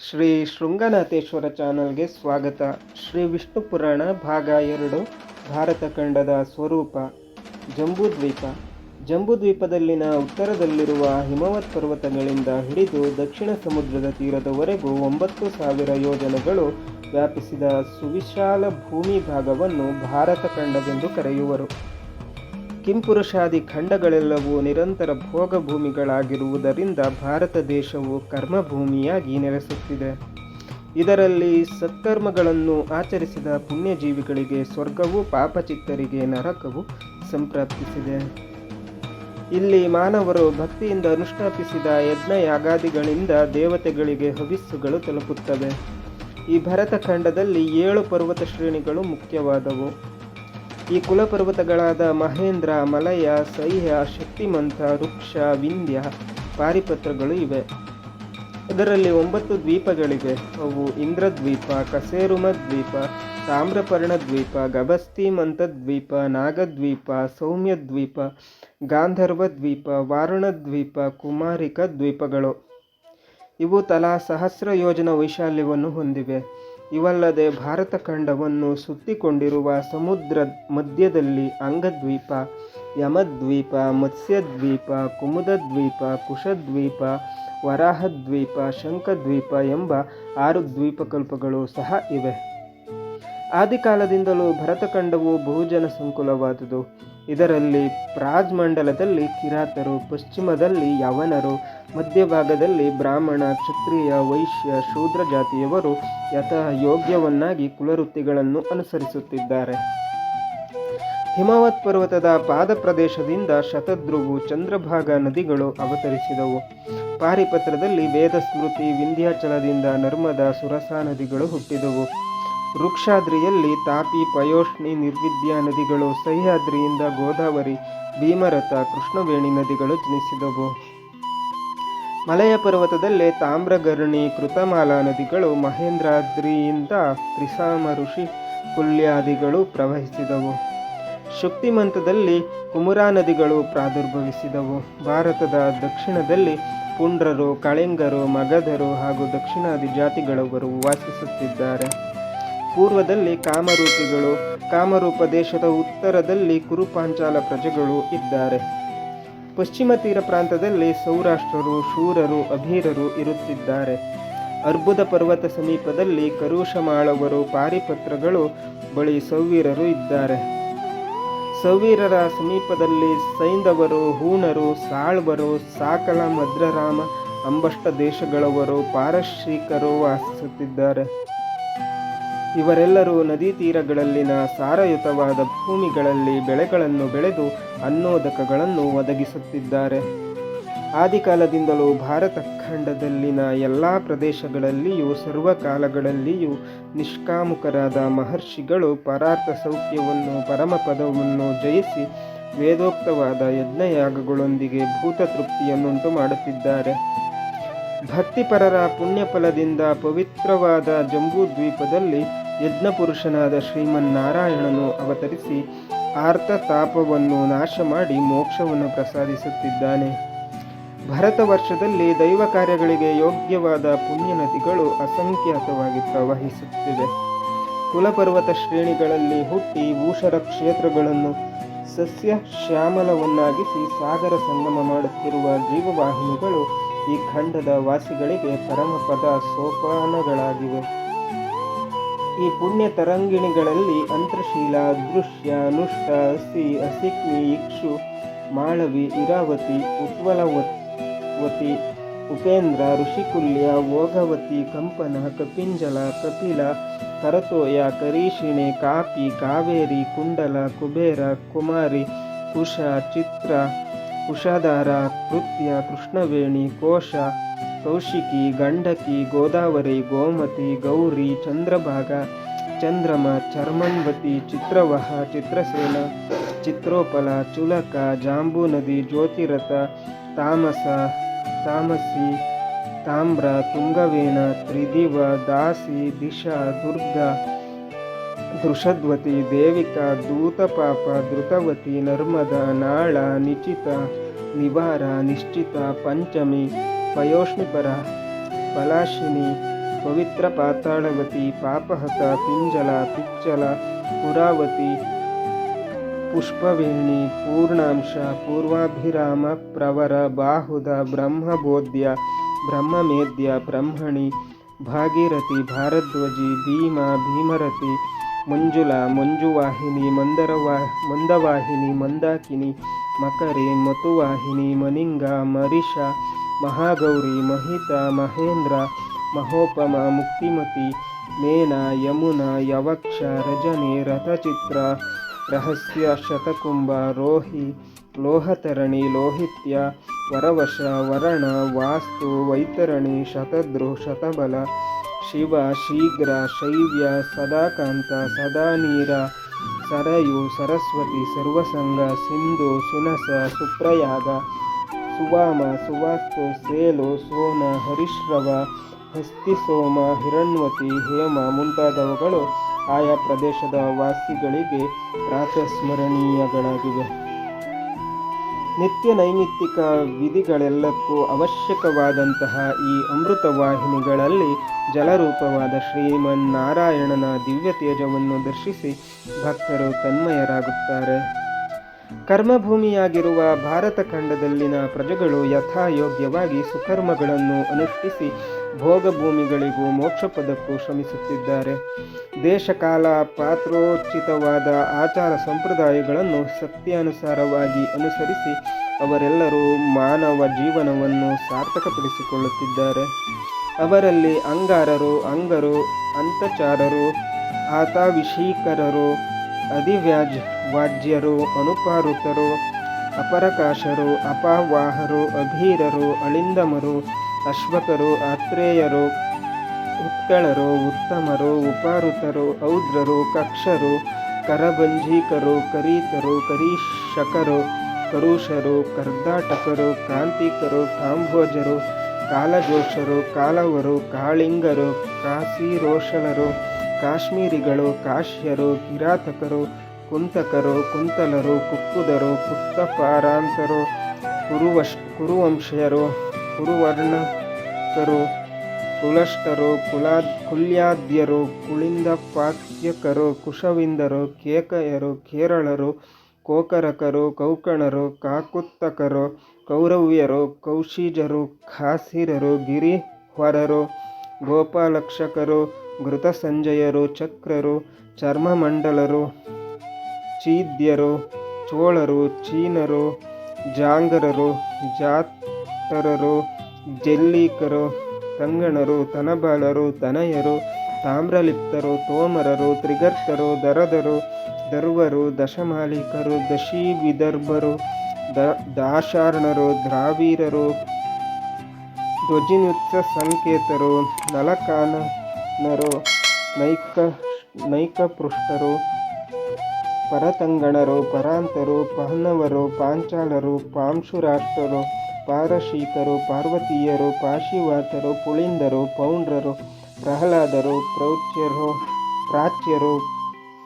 ಶ್ರೀ ಶೃಂಗನಾಥೇಶ್ವರ ಚಾನಲ್ಗೆ ಸ್ವಾಗತ. ಶ್ರೀ ವಿಷ್ಣು ಪುರಾಣ ಭಾಗ ಎರಡು, ಭಾರತ ಖಂಡದ ಸ್ವರೂಪ, ಜಂಬೂದ್ವೀಪ. ಜಂಬೂದ್ವೀಪದಲ್ಲಿನ ಉತ್ತರದಲ್ಲಿರುವ ಹಿಮವತ್ ಪರ್ವತಗಳಿಂದ ಹಿಡಿದು ದಕ್ಷಿಣ ಸಮುದ್ರದ ತೀರದವರೆಗೂ ಒಂಬತ್ತು ಸಾವಿರ ಯೋಜನೆಗಳು ವ್ಯಾಪಿಸಿದ ಸುವಿಶಾಲ ಭೂಮಿ ಭಾಗವನ್ನು ಭಾರತ ಖಂಡವೆಂದು ಕರೆಯುವರು. ಕಿಂಪುರುಷಾದಿ ಖಂಡಗಳೆಲ್ಲವೂ ನಿರಂತರ ಭೋಗಭೂಮಿಗಳಾಗಿರುವುದರಿಂದ ಭಾರತ ದೇಶವು ಕರ್ಮಭೂಮಿಯಾಗಿ ನೆಲೆಸುತ್ತಿದೆ. ಇದರಲ್ಲಿ ಸತ್ಕರ್ಮಗಳನ್ನು ಆಚರಿಸಿದ ಪುಣ್ಯಜೀವಿಗಳಿಗೆ ಸ್ವರ್ಗವು ಪಾಪಚಿತ್ತರಿಗೆ ನರಕವು ಸಂಪ್ರಾಪ್ತಿಸಿದೆ. ಇಲ್ಲಿ ಮಾನವರು ಭಕ್ತಿಯಿಂದ ಅನುಷ್ಠಾಪಿಸಿದ ಯಜ್ಞ ಯಾಗಾದಿಗಳಿಂದ ದೇವತೆಗಳಿಗೆ ಹವಿಸ್ಸುಗಳು ತಲುಪುತ್ತವೆ. ಈ ಭರತಖಂಡದಲ್ಲಿ ಏಳು ಪರ್ವತ ಶ್ರೇಣಿಗಳು ಮುಖ್ಯವಾದವು. ಈ ಕುಲಪರ್ವತಗಳಾದ ಮಹೇಂದ್ರ, ಮಲಯ, ಸಹ್ಯ, ಶಕ್ತಿಮಂತ, ವೃಕ್ಷ ವಿಂಧ್ಯ ಪಾರಿಪತ್ರಗಳು ಇವೆ. ಅದರಲ್ಲಿ ಒಂಬತ್ತು ದ್ವೀಪಗಳಿವೆ. ಅವು ಇಂದ್ರದ್ವೀಪ ಕಸೇರುಮ ದ್ವೀಪ ತಾಮ್ರಪರ್ಣ ದ್ವೀಪ ಗಭಸ್ತಿಮಂತ ದ್ವೀಪ ನಾಗದ್ವೀಪ ಸೌಮ್ಯ ದ್ವೀಪ ಗಾಂಧರ್ವ ದ್ವೀಪ ವಾರುಣ ದ್ವೀಪ ಕುಮಾರಿಕ ದ್ವೀಪಗಳು ಇವು ತಲಾ ಸಹಸ್ರ ಯೋಜನ ವೈಶಾಲ್ಯವನ್ನು ಹೊಂದಿವೆ. ಇವಲ್ಲದೆ ಭಾರತ ಖಂಡವನ್ನು ಸುತ್ತಿಕೊಂಡಿರುವ ಸಮುದ್ರ ಮಧ್ಯದಲ್ಲಿ ಅಂಗದ್ವೀಪ, ಯಮದ್ವೀಪ, ಮತ್ಸ್ಯದ್ವೀಪ, ಕುಮುದದ್ವೀಪ, ಕುಶದ್ವೀಪ, ವರಾಹದ್ವೀಪ, ಶಂಖದ್ವೀಪ ಎಂಬ ಆರು ದ್ವೀಪಕಲ್ಪಗಳು ಸಹ ಇವೆ. ಆದಿಕಾಲದಿಂದಲೂ ಭರತಖಂಡವು ಬಹುಜನ ಸಂಕುಲವಾದುದು. ಇದರಲ್ಲಿ ಪ್ರಾಜ್ಮಂಡಲದಲ್ಲಿ ಕಿರಾತರು, ಪಶ್ಚಿಮದಲ್ಲಿ ಯವನರು, ಮಧ್ಯಭಾಗದಲ್ಲಿ ಬ್ರಾಹ್ಮಣ, ಕ್ಷತ್ರಿಯ, ವೈಶ್ಯ, ಶೂದ್ರ ಜಾತಿಯವರು ಯಥಾ ಯೋಗ್ಯವನ್ನಾಗಿ ಕುಲವೃತ್ತಿಗಳನ್ನು ಅನುಸರಿಸುತ್ತಿದ್ದಾರೆ. ಹಿಮವತ್ ಪರ್ವತದ ಪಾದ ಪ್ರದೇಶದಿಂದ ಶತದ್ರುವು ಚಂದ್ರಭಾಗ ನದಿಗಳು ಅವತರಿಸಿದವು. ಪಾರಿಪತ್ರದಲ್ಲಿ ವೇದ ಸ್ಮೃತಿ ವಿಂಧ್ಯಾಚಲದಿಂದ ನರ್ಮದ, ಸುರಸಾ ನದಿಗಳು ಹುಟ್ಟಿದವು. ವೃಕ್ಷಾದ್ರಿಯಲ್ಲಿ ತಾಪಿ ಪಯೋಷ್ಣಿ ನಿರ್ವಿದ್ಯಾ ನದಿಗಳು ಸಹ್ಯಾದ್ರಿಯಿಂದ ಗೋದಾವರಿ, ಭೀಮರಥ, ಕೃಷ್ಣವೇಣಿ ನದಿಗಳು ಜನಿಸಿದವು. ಮಲಯ ಪರ್ವತದಲ್ಲೇ ತಾಮ್ರಗರ್ಣಿ, ಕೃತಮಾಲಾ ನದಿಗಳು, ಮಹೇಂದ್ರಾದ್ರಿಯಿಂದ ತ್ರಿಸಾಮ ಋಷಿ ಕುಲ್ಯಾದಿಗಳು ಪ್ರವಹಿಸಿದವು. ಶಕ್ತಿಮಂತದಲ್ಲಿ ಕುಮುರಾ ನದಿಗಳು ಪ್ರಾದುರ್ಭವಿಸಿದವು. ಭಾರತದ ದಕ್ಷಿಣದಲ್ಲಿ ಪುಂಡ್ರರು, ಕಳಿಂಗರು, ಮಗಧರು ಹಾಗೂ ದಕ್ಷಿಣಾದಿ ಜಾತಿಗಳವರು ವಾಸಿಸುತ್ತಿದ್ದಾರೆ. ಪೂರ್ವದಲ್ಲಿ ಕಾಮರೂಪಿಗಳು, ಕಾಮರೂಪ ದೇಶದ ಉತ್ತರದಲ್ಲಿ ಕುರುಪಾಂಚಾಲ ಪ್ರಜೆಗಳು ಇದ್ದಾರೆ. ಪಶ್ಚಿಮ ತೀರ ಪ್ರಾಂತದಲ್ಲಿ ಸೌರಾಷ್ಟ್ರರು, ಶೂರರು, ಅಭೀರರು ಇರುತ್ತಿದ್ದಾರೆ. ಅರ್ಬುದ ಪರ್ವತ ಸಮೀಪದಲ್ಲಿ ಕರುಷಮಾಳವರು, ಪಾರಿಪತ್ರಗಳು ಬಳಿ ಸೌವೀರರು ಇದ್ದಾರೆ. ಸೌವೀರರ ಸಮೀಪದಲ್ಲಿ ಸೈಂಧವರು ಹೂಣರು, ಸಾಳ್ವರು, ಸಾಕಲ, ಮದ್ರರಾಮ, ಅಂಬಷ್ಟ ದೇಶಗಳವರು, ಪಾರಶ್ರೀಕರು ವಾಸಿಸುತ್ತಿದ್ದಾರೆ. ಇವರೆಲ್ಲರೂ ನದಿ ತೀರಗಳಲ್ಲಿನ ಸಾರಯುತವಾದ ಭೂಮಿಗಳಲ್ಲಿ ಬೆಳೆಗಳನ್ನು ಬೆಳೆದು ಅನ್ನೋದಕಗಳನ್ನು ಒದಗಿಸುತ್ತಿದ್ದಾರೆ. ಆದಿಕಾಲದಿಂದಲೂ ಭಾರತ ಖಂಡದಲ್ಲಿನ ಎಲ್ಲ ಪ್ರದೇಶಗಳಲ್ಲಿಯೂ, ಸರ್ವಕಾಲಗಳಲ್ಲಿಯೂ ನಿಷ್ಕಾಮುಕರಾದ ಮಹರ್ಷಿಗಳು ಪರಾರ್ಥ ಸೌಖ್ಯವನ್ನು, ಪರಮಪದವನ್ನು ಜಯಿಸಿ ವೇದೋಕ್ತವಾದ ಯಜ್ಞಯಾಗಗಳೊಂದಿಗೆ ಭೂತ ತೃಪ್ತಿಯನ್ನುಂಟು ಮಾಡುತ್ತಿದ್ದಾರೆ ಭಕ್ತಿಪರರ ಪುಣ್ಯಫಲದಿಂದ ಪವಿತ್ರವಾದ ಜಂಬೂದ್ವೀಪದಲ್ಲಿ ಯಜ್ಞಪುರುಷನಾದ ಶ್ರೀಮನ್ನಾರಾಯಣನು ಅವತರಿಸಿ ಆರ್ತ ತಾಪವನ್ನು ನಾಶ ಮಾಡಿ ಮೋಕ್ಷವನ್ನು ಪ್ರಸಾದಿಸುತ್ತಿದ್ದಾನೆ. ಭರತ ವರ್ಷದಲ್ಲಿ ದೈವ ಕಾರ್ಯಗಳಿಗೆ ಯೋಗ್ಯವಾದ ಪುಣ್ಯ ನದಿಗಳು ಅಸಂಖ್ಯಾತವಾಗಿ ಪ್ರವಹಿಸುತ್ತಿವೆ. ಕುಲಪರ್ವತ ಶ್ರೇಣಿಗಳಲ್ಲಿ ಹುಟ್ಟಿ ಭೂಷರ ಕ್ಷೇತ್ರಗಳನ್ನು ಸಸ್ಯ ಶ್ಯಾಮಲವನ್ನಾಗಿಸಿ ಸಾಗರ ಸಂಗಮ ಮಾಡುತ್ತಿರುವ ಜೀವವಾಹಿನಿಗಳು ಈ ಖಂಡದ ವಾಸಿಗಳಿಗೆ ಪರಮಪದ ಸೋಪಾನಗಳಾಗಿವೆ. ಈ ಪುಣ್ಯ ತರಂಗಿಣಿಗಳಲ್ಲಿ ಅಂತರ್ಶೀಲ, ದೃಶ್ಯ, ಅನುಷ್ಠ ಅಸಿ ಅಸಿಕ್ನಿ ಇಕ್ಷು, ಮಾಳವಿ, ಇರಾವತಿ ಉತ್ವಲವತಿ ಉಪೇಂದ್ರ, ಋಷಿಕುಲ್ಯ ಓಘವತಿ ಕಂಪನ, ಕಪಿಂಜಲ, ಕಪಿಲ, ಕರತೋಯ, ಕರೀಷಿಣೆ, ಕಾಪಿ, ಕಾವೇರಿ, ಕುಂಡಲ, ಕುಬೇರ, ಕುಮಾರಿ, ಕುಶ, ಚಿತ್ರ ಕುಶಾಧಾರ ಕೃತ್ಯ ಕೃಷ್ಣವೇಣಿ, ಕೋಶ, ಕೌಶಿಕಿ, ಗಂಡಕಿ, ಗೋದಾವರಿ, ಗೋಮತಿ, ಗೌರಿ, ಚಂದ್ರಭಾಗ, ಚಂದ್ರಮ, ಚರ್ಮನ್ವತಿ, ಚಿತ್ರವಹ, ಚಿತ್ರಸೇನ, ಚಿತ್ರೋಪಲ, ಚುಲಕ ಜಾಂಬೂ ನದಿ ಜ್ಯೋತಿರಥ, ತಾಮಸ, ತಾಮಸಿ, ತಾಮ್ರ, ತುಂಗವೇಣ, ತ್ರಿದಿವ, ದಾಸಿ, ದಿಶಾ, ದುರ್ಗಾ ದೃಷದ್ವತಿ, ದೇವಿಕಾ ದೂತಪಾಪ ಧೃತವತಿ ನರ್ಮದ, ನಾಳ, ನಿಚಿತ, ನಿವಾರ, ನಿಶ್ಚಿತ, ಪಂಚಮಿ ಪಯೋಷ್ಮಿಪರ ಪಲಾಶಿನಿ ಪವಿತ್ರ ಪಾತಾಳವತಿ, ಪಾಪಹತ, ಪಿಂಜಲ, ಪಿಚ್ಚಲ, ಪುರಾವತಿ, ಪುಷ್ಪವೇಣಿ, ಪೂರ್ಣಾಂಶ, ಪೂರ್ವಾಭಿರಾಮ, ಪ್ರವರ, ಬಾಹುದ, ಬ್ರಹ್ಮಬೋಧ್ಯ ಬ್ರಹ್ಮಮೇಧ್ಯ ಬ್ರಹ್ಮಣಿ, ಭಾಗೀರಥಿ, ಭಾರದ್ವಜಿ, ಭೀಮ, ಭೀಮರಥಿ ಮಂಜುಳ, ಮಂಜುವಾಹಿನಿ, ಮಂದರವಾ, ಮಂದವಾಹಿನಿ, ಮಂದಾಕಿನಿ, ಮಕರಿ, ಮತುವಾಹಿನಿ, ಮನಿಂಗ, ಮರಿಷ, ಮಹಾಗೌರಿ, ಮಹಿತ, ಮಹೇಂದ್ರ, ಮಹೋಪಮ, ಮುಕ್ತಿಮತಿ, ಮೇನ, ಯಮುನ, ಯವಕ್ಷ, ರಜನಿ, ರಥಚಿತ್ರ, ರಹಸ್ಯ, ಶತಕುಂಭ, ರೋಹಿ, ಲೋಹತರಣಿ, ಲೋಹಿತ್ಯ, ವರವಶ, ವರಣ, ವಾಸ್ತು, ವೈತರಣಿ, ಶತದ್ರು, ಶತಬಲ ಶಿವ ಶೀಘ್ರ ಶೈವ್ಯ ಸದಾಕಾಂತ ಸದಾನೀರ ಸರಯು ಸರಸ್ವತಿ ಸರ್ವಸಂಗ ಸಿಂಧು ಸುನಸ ಸುಪ್ರಯಾಗ ಸುವಾಮ ಸುವಾಸ್ತು ಸೇಲು ಸೋನ ಹರಿಶ್ರವ ಹಸ್ತಿಸೋಮ ಹಿರಣ್ವತಿ ಹೇಮ ಮುಂತಾದವುಗಳು ಆಯಾ ಪ್ರದೇಶದ ವಾಸಿಗಳಿಗೆ ಪ್ರಾತಸ್ಮರಣೀಯಗಳಾಗಿವೆ. ನಿತ್ಯ ನೈಮಿತ್ತಿಕ ವಿಧಿಗಳೆಲ್ಲಕ್ಕೂ ಅವಶ್ಯಕವಾದಂತಹ ಈ ಅಮೃತವಾಹಿನಿಗಳಲ್ಲಿ ಜಲರೂಪವಾದ ಶ್ರೀಮನ್ನಾರಾಯಣನ ದಿವ್ಯ ತೇಜವನ್ನು ದರ್ಶಿಸಿ ಭಕ್ತರು ತನ್ಮಯರಾಗುತ್ತಾರೆ. ಕರ್ಮಭೂಮಿಯಾಗಿರುವ ಭಾರತ ಖಂಡದಲ್ಲಿನ ಪ್ರಜೆಗಳು ಯಥಾಯೋಗ್ಯವಾಗಿ ಸುಕರ್ಮಗಳನ್ನು ಅನುಷ್ಠಿಸಿ ಭೋಗಭೂಮಿಗಳಿಗೂ ಮೋಕ್ಷಪದಕ್ಕೂ ಶ್ರಮಿಸುತ್ತಿದ್ದಾರೆ. ದೇಶಕಾಲ ಪಾತ್ರೋಚಿತವಾದ ಆಚಾರ ಸಂಪ್ರದಾಯಗಳನ್ನು ಸತ್ಯಾನುಸಾರವಾಗಿ ಅನುಸರಿಸಿ ಅವರೆಲ್ಲರೂ ಮಾನವ ಜೀವನವನ್ನು ಸಾರ್ಥಕಪಡಿಸಿಕೊಳ್ಳುತ್ತಿದ್ದಾರೆ. ಅವರಲ್ಲಿ ಅಂಗಾರರು, ಅಂಗರು, ಅಂತಚಾರರು, ಆತಾವಿಷೀಕರರು, ಅಧಿವ್ಯಾಜ್ ವಾಜ್ಯರು, ಅನುಪಾರುತರು, ಅಪರಕಾಶರು, ಅಪವಾಹರು, ಅಭೀರರು, ಅಳಿಂದಮರು ಅಶ್ವಕರು ಆತ್ರೇಯರು, ಉತ್ಕಳರು, ಉತ್ತಮರು, ಉಪಾರುತರು, ಔದ್ರರು, ಕಕ್ಷರು ಕರಭಂಜೀಕರು ಕರೀತರು, ಕರೀಶಕರು, ಕರುಷರು ಕರ್ದಾಟಕರು ಕಾಂತಿಕರು ಕಾಂಭೋಜರು, ಕಾಲಜೋಷರು, ಕಾಲವರು, ಕಾಳಿಂಗರು ಕಾಸಿರೋಷಲರು ಕಾಶ್ಮೀರಿಗಳು, ಕಾಶ್ಯರು, ಕಿರಾತಕರು, ಕುಂತಕರು, ಕುಂತಲರು, ಕುಕ್ಕುದರು ಕುತ್ತಪಾರಾಂತರು ಕುರುವಶ್, ಕುರುವಂಶಯರು ಕುರುವರ್ಣಕರು ಕುಲಷ್ಟರು ಕುಲಾ, ಕುಲ್ಯಾದ್ಯರು, ಕುಳಿಂದ ಪಾಕ್ಯಕರು ಕುಶವಿಂದರು, ಕೇಕಯರು, ಕೇರಳರು, ಕೋಕರಕರು, ಕೌಕಣರು, ಕಾಕುತ್ತಕರು, ಕೌರವ್ಯರು, ಕೌಶಿಜರು, ಖಾಸಿರರು ಗಿರಿಹ್ವರರು ಗೋಪಾಲಕ್ಷಕರು ಘೃತಸಂಜಯರು ಚಕ್ರರು, ಚರ್ಮಮಂಡಲರು, ಚೀದ್ಯರು, ಚೋಳರು, ಚೀನರು, ಜಾಂಗರರು ಜಾಟರರು ಜೆಲ್ಲೀಕರು ತಂಗಣರು ತನಬಾಳರು, ತನಯರು, ತಾಮ್ರಲಿಪ್ತರು, ತೋಮರರು, ತ್ರಿಗರ್ತರು, ದರದರು ದರ್ವರು ದಶಮಾಲಿಕರು ದಶೀ ವಿದರ್ಭರು ದ, ದಾಶಾರ್ಣರು, ದ್ರಾವೀರರು ಧ್ವಜಿನುತ್ಸ ಸಂಕೇತರು, ನಲಕಾನನರು, ನೈಕ, ನೈಕಪೃಷ್ಟರು, ಪರತಂಗಣರು, ಪರಾಂತರು ಪಾನವರು ಪಾಂಚಾಲರು ಪಾಂಶುರಾಷ್ಟ್ರರು ಪಾರಶೀಕರು, ಪಾರ್ವತೀಯರು, ಪಾಶಿವಾತರು, ಪುಳಿಂದರು, ಪೌಂಡ್ರರು, ಪ್ರಹ್ಲಾದರು, ಪ್ರೌಚ್ಯರು, ಪ್ರಾಚ್ಯರು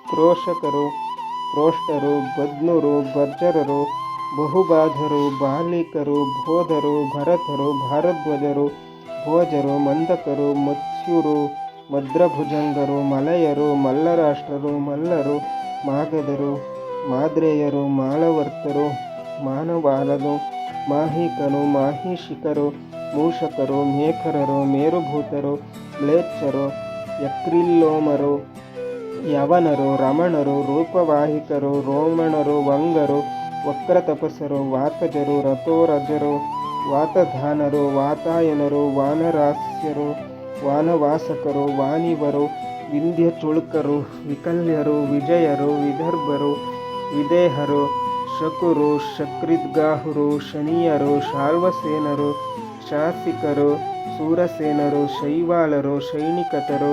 ಕ್ರೋಶಕರು ಪ್ರೋಷ್ಟರು ಬದ್ನುರು ಭರ್ಜರರು, ಬಹುಬಾಧರು, ಬಾಲಿಕರು ಬೋಧರು ಭರತರು ಭಾರದ್ವಜರು ಭೋಜರು ಮಂದಕರು, ಮತ್ಸ್ಯರು, ಮದ್ರಭುಜಂಗರು, ಮಲಯರು, ಮಲ್ಲರಾಷ್ಟ್ರರು, ಮಲ್ಲರು, ಮಾಗದರು, ಮಾದ್ರೇಯರು ಮಾಲವರ್ತರು ಮಾನವಾಲನು ಮಾಹಿಕನು, ಮಾಹಿಷಿಕರು, ಮೂಷಕರು ಮೇಖರರು ಮೇರುಭೂತರು, ಮ್ಲೇಚ್ಛರು, ಯಕ್ರಿಲ್ಲೋಮರು, ಯವನರು, ರಮಣರು, ರೂಪವಾಹಿಕರು, ರೋಮಣರು, ವಂಗರು, ವಕ್ರತಪಸ್ಸರು ವಾತಜರು ರಥೋರಜರು, ವಾತಧಾನರು, ವಾತಾಯನರು, ವಾನರಾಸ್ಯರು, ವಾನವಾಸಕರು, ವಾನಿವರು, ವಿಂಧ್ಯಚುಳುಕರು, ವಿಕಲ್ಯರು, ವಿಜಯರು, ವಿದರ್ಭರು, ವಿದೇಹರು ಶಕುರು ಶಕ್ರಿದ್ಗಾಹುರು ಶನಿಯರು ಶಾಲ್ವಸೇನರು ಶಾಸಿಕರು, ಸೂರಸೇನರು, ಶೈವಾಲರು, ಶೈನಿಕತರು,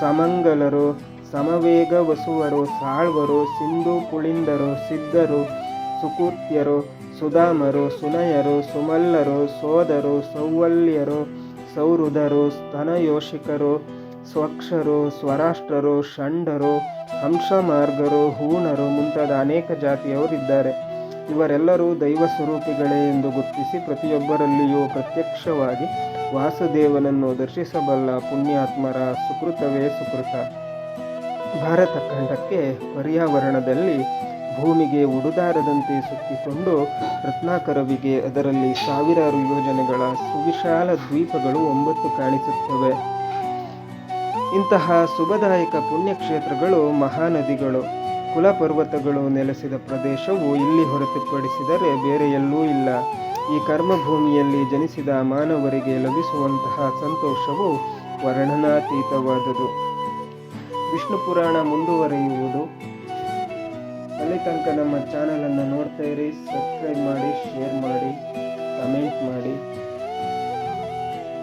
ಸಮಂಗಲರು ಸಮವೇಗ ವಸುವರು ಸಾಳ್ವರು, ಸಿಂಧು ಪುಳಿಂದರು ಸಿದ್ಧರು ಸುಕೂತ್ಯರು ಸುಧಾಮರು, ಸುನಯರು, ಸುಮಲ್ಲರು, ಸೋದರು, ಸೌವಲ್ಯರು ಸೌಹೃದರು ಸ್ತನಯೋಷಿಕರು, ಸ್ವಕ್ಷರು, ಸ್ವರಾಷ್ಟ್ರರು, ಷಂಡರು ಹಂಸಮಾರ್ಗರು ಹೂಣರು ಮುಂತಾದ ಅನೇಕ ಜಾತಿಯವರಿದ್ದಾರೆ ಇವರೆಲ್ಲರೂ ದೈವ ಸ್ವರೂಪಿಗಳೇ ಎಂದು ಗುರುತಿಸಿ ಪ್ರತಿಯೊಬ್ಬರಲ್ಲಿಯೂ ಪ್ರತ್ಯಕ್ಷವಾಗಿ ವಾಸುದೇವನನ್ನು ದರ್ಶಿಸಬಲ್ಲ ಪುಣ್ಯಾತ್ಮರ ಸುಕೃತವೇ ಸುಕೃತ. ಭಾರತ ಖಂಡಕ್ಕೆ ಪರ್ಯಾವರಣದಲ್ಲಿ ಭೂಮಿಗೆ ಉಡುದಾರದಂತೆ ಸುತ್ತಿಕೊಂಡು ರತ್ನಾಕರವಿಗೆ ಅದರಲ್ಲಿ ಸಾವಿರಾರು ಯೋಜನೆಗಳ ಸುವಿಶಾಲ ದ್ವೀಪಗಳು ಒಂಬತ್ತು ಕಾಣಿಸುತ್ತವೆ. ಇಂತಹ ಶುಭದಾಯಕ ಪುಣ್ಯಕ್ಷೇತ್ರಗಳು ಮಹಾನದಿಗಳು, ಕುಲಪರ್ವತಗಳು ನೆಲೆಸಿದ ಪ್ರದೇಶವು ಇಲ್ಲಿ ಹೊರತುಪಡಿಸಿದರೆ ಬೇರೆ ಎಲ್ಲೂ ಇಲ್ಲ. ಈ ಕರ್ಮಭೂಮಿಯಲ್ಲಿ ಜನಿಸಿದ ಮಾನವರಿಗೆ ಲಭಿಸುವಂತಹ ಸಂತೋಷವು ವರ್ಣನಾತೀತವಾದುದು. ವಿಷ್ಣು ಪುರಾಣ ಮುಂದುವರಿಯುವುದು. ಅಲ್ಲಿ ತನಕ ನಮ್ಮ ಚಾನಲನ್ನು ನೋಡ್ತಾ ಇರಿ, ಸಬ್ಸ್ಕ್ರೈಬ್ ಮಾಡಿ, ಶೇರ್ ಮಾಡಿ, ಕಮೆಂಟ್ ಮಾಡಿ.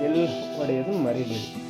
ಎಲ್ಲಿ ಪಡೆಯೋದು ಮರಿಬೇಡಿ.